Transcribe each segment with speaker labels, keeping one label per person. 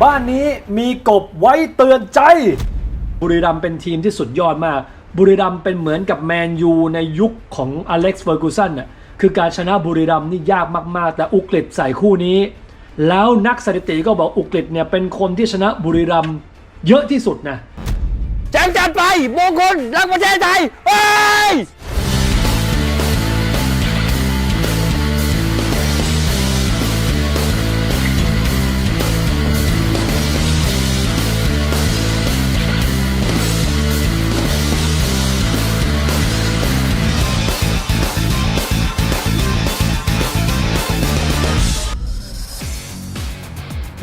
Speaker 1: บ้านนี้มีกบไว้เตือนใจ บุรีรัมย์เป็นทีมที่สุดยอดมาก บุรีรัมย์เป็นเหมือนกับแมนยูในยุคของอเล็กซ์เฟอร์กูสันน่ะคือการชนะบุรีรัมย์นี่ยากมาก ๆ แต่อุกฤษใส่คู่นี้ แล้วนักสถิติก็บอกอุกฤษเนี่ยเป็นคนที่ชนะบุรีรัมย์เยอะที่สุดนะ
Speaker 2: แจ้งจัดไปมงคลรักประเทศไทยเฮ้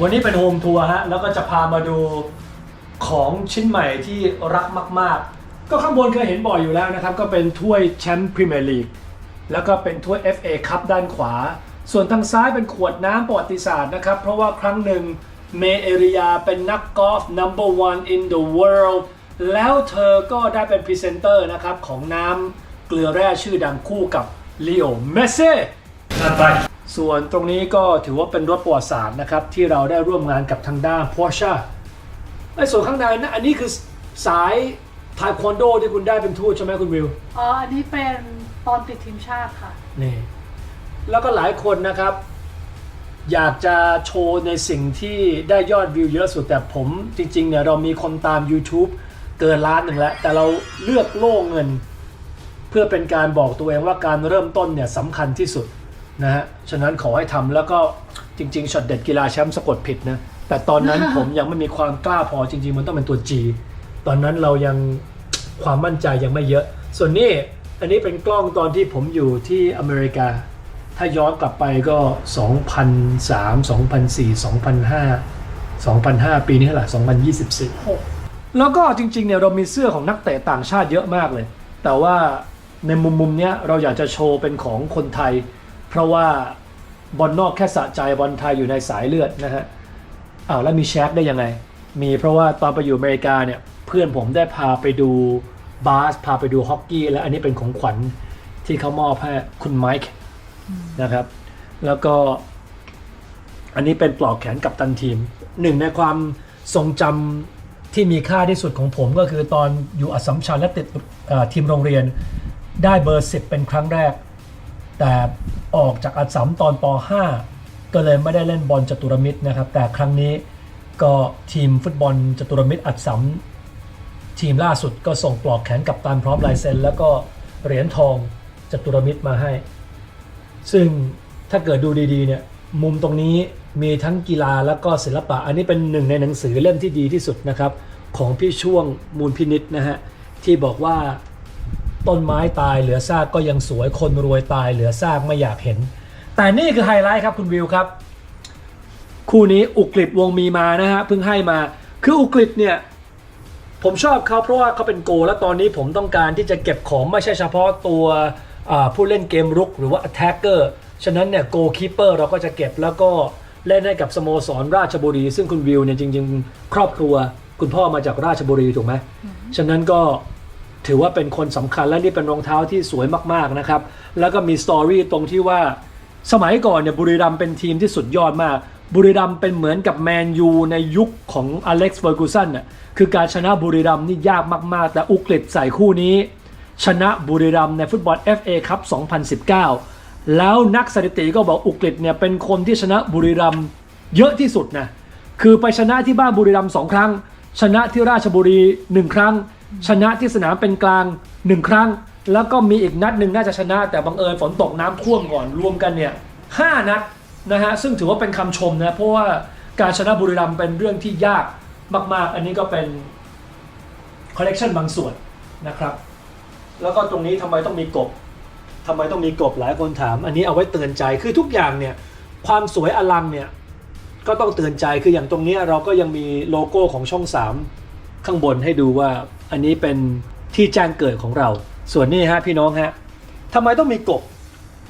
Speaker 1: วันนี้เป็นโฮมทัวร์ฮะ แล้วก็จะพามาดูของชิ้นใหม่ที่รักมาก ๆ ก็ข้างบนเคยเห็นบ่อยอยู่แล้วนะครับ ก็เป็นถ้วยแชมป์พรีเมียร์ลีก แล้วก็เป็นถ้วย FA คัพด้านขวา ส่วนทางซ้ายเป็นขวดน้ำประวัติศาสตร์นะครับ เพราะว่าครั้งหนึ่งเมเอริยาเป็นนักกอล์ฟ number one in the world แล้วเธอก็ได้เป็นพรีเซนเตอร์นะครับ ของน้ำเกลือแร่ชื่อดังคู่กับลีโอเมสเซ่ไป ส่วนตรงนี้ก็ถือว่าเป็นรถประวัติศาสตร์นะครับ ที่เราได้ร่วมงานกับทางด้าน Porsche ไอ้ส่วนข้างในนะอันนี้คือสายทายควันโดที่คุณได้เป็นทูตใช่ไหมคุณวิว
Speaker 3: อ๋อ อันนี้เป็นตอนติดทีมชาติค่ะ
Speaker 1: นี่ แล้วก็หลายคนนะครับ อยากจะโชว์ในสิ่งที่ได้ยอดวิวเยอะสุดแต่ผมจริงๆเนี่ยเรามีคนตาม YouTube เกินล้านหนึ่งแล้ว แต่เราเลือกโล่เงิน เพื่อเป็นการบอกตัวเองว่าการเริ่มต้นเนี่ยสำคัญที่สุด นะฮะ ฉะนั้นขอให้ทำแล้วก็จริงๆช็อตเด็ดกีฬาแชมป์สะกดผิดนะ แต่ตอนนั้นผมยังไม่มีความกล้าพอจริง ๆ มันต้องเป็นตัว G ตอนนั้นเรายังความมั่นใจยังไม่เยอะ ส่วนนี้อันนี้เป็นกล้องตอนที่ผมอยู่ที่อเมริกา ถ้าย้อนกลับไปก็ 2003 2004 2005 2005 ปีนี้เท่าไหร่2024 แล้วก็จริงๆเนี่ยเรามีเสื้อของนักเตะต่างชาติเยอะมากเลย แต่ว่าในมุมมุมๆเนี้ยเราอยากจะโชว์เป็นของคนไทย เพราะว่าบอลนอกแค่สะใจบอลไทยอยู่ในสายเลือดนะฮะอ้าวแล้วมีแชทได้ยังไง มีเพราะว่าตอนไปอยู่อเมริกาเนี่ยเพื่อนผมได้พาไปดูบาสพาไปดูฮอกกี้ และอันนี้เป็นของขวัญที่เขามอบให้คุณไมค์นะครับ แล้วก็อันนี้เป็นปลอกแขนกับตันทีม หนึ่งในความทรงจำที่มีค่าที่สุดของผมก็คือตอนอยู่อัสัมชัญและติดทีมโรงเรียน ได้เบอร์10เป็นครั้งแรก แต่ ออกจากอัสสัมตอนป .5 ก็เลยไม่ได้เล่นบอลจัตุรมิตรนะครับ แต่ครั้งนี้ก็ทีมฟุตบอลจัตุรมิตรอัสสัมทีมล่าสุดก็ส่งปลอกแขนกับตันพร้อมลายเซ็นแล้วก็เหรียญทองจัตุรมิตรมาให้ ซึ่งถ้าเกิดดูดีๆเนี่ยมุมตรงนี้มีทั้งกีฬาแล้วก็ศิลปะ อันนี้เป็นหนึ่งในหนังสือเล่มที่ดีที่สุดนะครับ ของพี่ช่วงมูลพินิษนะฮะที่บอกว่า ต้นไม้ตายเหลือซากก็ยังสวยคนรวยตายเหลือซากไม่อยากเห็น แต่นี่คือไฮไลท์ครับคุณวิวครับ คู่นี้อุกฤษวงมีมานะฮะเพิ่งให้มา คืออุกฤษเนี่ยผมชอบเขาเพราะว่าเขาเป็นโก และตอนนี้ผมต้องการที่จะเก็บของไม่ใช่เฉพาะตัวผู้เล่นเกมรุกหรือว่า attacker ฉะนั้นเนี่ยโกคีเปอร์เราก็จะเก็บแล้วก็เล่นให้กับสโมสรราชบุรี ซึ่งคุณวิวเนี่ยจริง ๆ ครอบครัว คุณพ่อมาจากราชบุรีถูกไหมฉะนั้นก็ ถือว่าเป็นคนสำคัญและนี่เป็นรองเท้าที่สวยมากๆนะครับ แล้วก็มีสตอรี่ตรงที่ว่าสมัยก่อนเนี่ยบุรีรัมเป็นทีมที่สุดยอดมาก บุรีรัมเป็นเหมือนกับแมนยูในยุคของอเล็กซ์เฟอร์กูสันน่ะคือการชนะบุรีรัมนี่ยากมากๆ แต่อุกฤษใส่คู่นี้ ชนะบุรีรัมในฟุตบอล FA คัพ2019 แล้วนักสถิติก็บอกอุกฤษเนี่ยเป็นคนที่ชนะบุรีรัมเยอะที่สุดนะคือไปชนะที่บ้านบุรีรัมสองครั้ง ชนะที่ราชบุรีหนึ่งครั้ง ชนะที่สนามเป็นกลางหนึ่งครั้ง แล้วก็มีอีกนัดหนึ่งน่าจะชนะ แต่บังเอิญฝนตกน้ำท่วมก่อนรวมกันเนี่ยห้านัดนะฮะซึ่งถือว่าเป็นคำชมนะเพราะว่าการชนะบุรีรัมย์เป็นเรื่องที่ยากมาก ๆ อันนี้ก็เป็นคอลเลกชันบางส่วนนะครับ แล้วก็ตรงนี้ทำไมต้องมีกบทำไมต้องมีกบหลายคนถาม อันนี้เอาไว้เตือนใจคือทุกอย่างเนี่ยความสวยอลังเนี่ยก็ต้องเตือนใจคืออย่างตรงนี้เราก็ยังมีโลโก้ของช่อง 3 ข้างบนให้ดูว่าอันนี้เป็นที่แจ้งเกิดของเรา ส่วนนี้ฮะพี่น้องฮะทำไมต้องมีกบ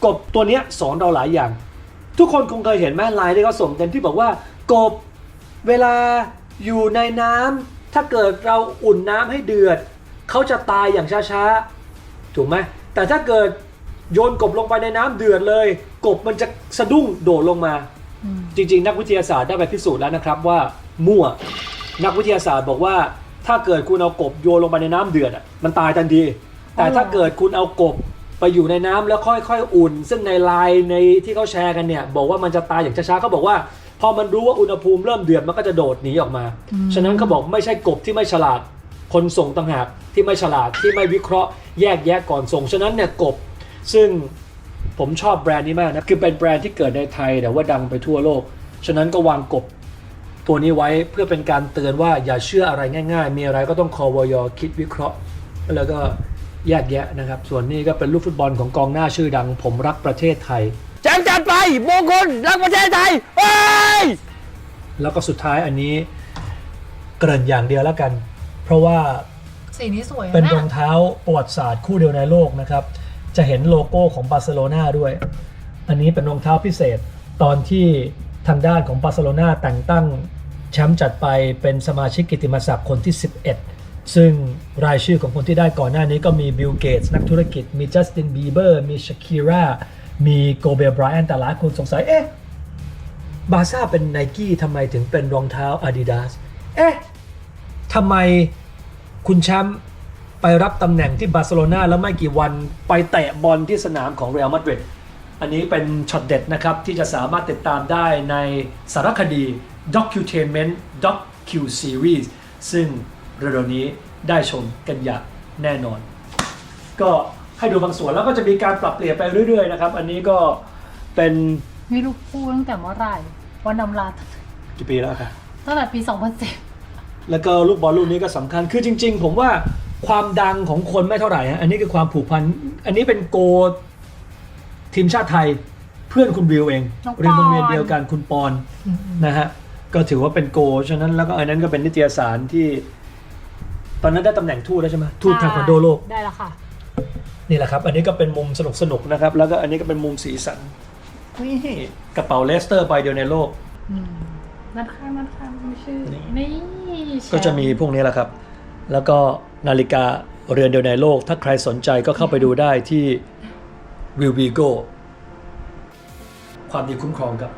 Speaker 1: กบตัวเนี้ยสอนเราหลายอย่าง ทุกคนคงเคยเห็นแม่ลายที่เขาส่งกันที่บอกว่ากบเวลาอยู่ในน้ำถ้าเกิดเราอุ่นน้ำให้เดือด เขาจะตายอย่างช้าๆ ถูกไหมแต่ถ้าเกิดโยนกบลงไปในน้ำเดือดเลย กบมันจะสะดุ้งโดดลงมา จริง ๆ นักวิทยาศาสตร์ได้ไปพิสูจน์แล้วนะครับว่ามั่ว นักวิทยาศาสตร์บอกว่า ถ้าเกิดคุณเอากบโยนลงไปในน้ำเดือดอะมันตายทันที แต่ถ้าเกิดคุณเอากบไปอยู่ในน้ำแล้วค่อยๆ อุ่น ซึ่งในไลน์ในที่เขาแชร์กันเนี่ย บอกว่ามันจะตายอย่างช้าๆเขาบอกว่า พอมันรู้ว่าอุณหภูมิเริ่มเดือดมันก็จะโดดหนีออกมา ฉะนั้นเขาบอกไม่ใช่กบที่ไม่ฉลาด คนส่งต่างหากที่ไม่ฉลาดที่ไม่วิเคราะห์แยกแยะก่อนส่ง ฉะนั้นเนี่ยกบ ซึ่งผมชอบแบรนด์นี้มากนะ คือเป็นแบรนด์ที่เกิดในไทยแต่ว่าดังไปทั่วโลก ฉะนั้นก็วางกบ ตัวนี้ไว้เพื่อเป็นการเตือนว่าอย่าเชื่ออะไรง่าย ๆ มีอะไรก็ต้องคอวยคิดวิเคราะห์ แล้วก็แยกแยะนะครับ ส่วนนี้ก็เป็นลูกฟุตบอลของกองหน้าชื่อดัง ผมรักประเทศไทย
Speaker 2: แชมป์จัดไปมงคลรักประเทศไทยเฮ้ย
Speaker 1: แล้วก็สุดท้ายอันนี้เกริ่นอย่างเดียวแล้วกัน เพราะว่า
Speaker 3: สีนี้สวย
Speaker 1: เป็น
Speaker 3: นะ
Speaker 1: รองเท้าประวัติศาสตร์คู่เดียวในโลกนะครับ จะเห็นโลโก้ของบาร์เซโลนาด้วย อันนี้เป็นรองเท้าพิเศษตอนที่ทางด้านของบาร์เซโลนาแต่งตั้ง แชมป์จัดไปเป็นสมาชิกกิติมศักดิ์คนที่ 11 ซึ่งรายชื่อของคนที่ได้ก่อนหน้านี้ก็มีบิลเกตส์นักธุรกิจ มีจัสตินบีเบอร์ มีชาคิรามีโกเบลไบรอันแต่หลายคนสงสัย เอ๊ะ บาซ่าเป็นไนกี้ทำไมถึงเป็นรองเท้า Adidas เอ๊ะทำไมคุณแชมป์ไปรับตำแหน่งที่บาร์เซโลนาแล้วไม่กี่วันไปเตะบอลที่สนามของเรอัลมาดริดอันนี้เป็นช็อตเด็ดนะครับ ที่จะสามารถติดตามได้ในสารคดี Docutainment Docu Series ซึ่งเร็วๆนี้ได้ชมกันอย่างแน่นอน ก็ให้ดูบางส่วนแล้วก็จะมีการปรับเปลี่ยนไปเรื่อยๆนะครับ อันนี้ก็เป็น
Speaker 3: มีลูกคู่ตั้งแต่เมื่อไหร่วันนำลา
Speaker 1: กี่ปีแล้วครับ
Speaker 3: ตั้งแต่ปี 2007
Speaker 1: แล้วก็ลูกบอลลูกนี้ก็สำคัญคือจริง ๆ ผมว่าความดังของคนไม่เท่าไหร่ฮะอันนี้คือความผูกพัน อันนี้เป็นโกทีมชาติไทยเพื่อนคุณวิวเอง
Speaker 3: น้องปอน
Speaker 1: เรียนโรงเรียนเดียวกันคุณปอนนะฮะ ก็ถือว่าเป็นโกฉะนั้นแล้วก็อันนั้นก็เป็นนิตยสารที่ ตอนนั้นได้ตำแหน่งทูตแล้วใช่ไหมทูตทาควันโดโลก
Speaker 3: ได้แล้วค่ะ
Speaker 1: นี่แหละครับ อันนี้ก็เป็นมุมสนุกๆนะครับ แล้วก็อันนี้ก็เป็นมุมสีสันนี่กระเป๋าเลสเตอร์ใบเดียวในโลก
Speaker 3: นัดข้างนัดข้างมีชื่อ
Speaker 1: นี่
Speaker 3: นี่แชป์
Speaker 1: ก็จะมีพวกนี้แหละครับ แล้วก็นาฬิกาเรือนเดียวในโลก ถ้าใครสนใจก็เข้าไปดูได้ที่ w i l v i g o ความดีคุ้มครองครับ